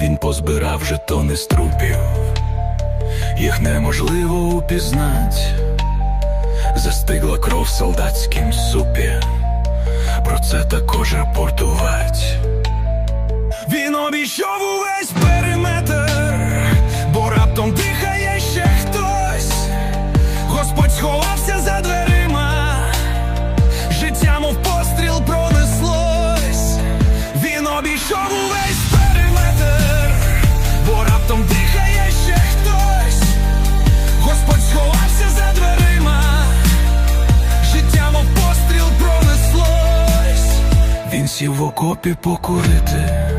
Він позбирав жетони з трупів, їх неможливо упізнать. Застигла кров в солдатськім супі, про це також рапортувать. Він обійшов увесь периметр, бо раптом дихає ще хтось. Господь сховався за дверима, життя мов постріл пронеслось. Він обійшов сів в окопі покурити,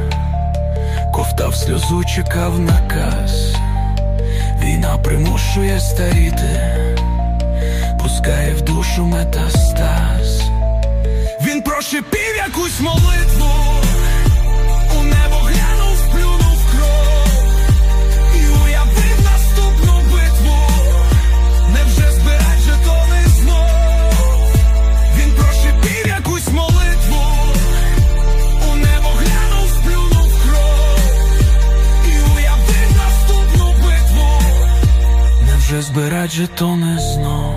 ковтав сльозу, чекав наказ. Війна примушує старіти, пускає в душу метастаз. Невже збирать жетони знов?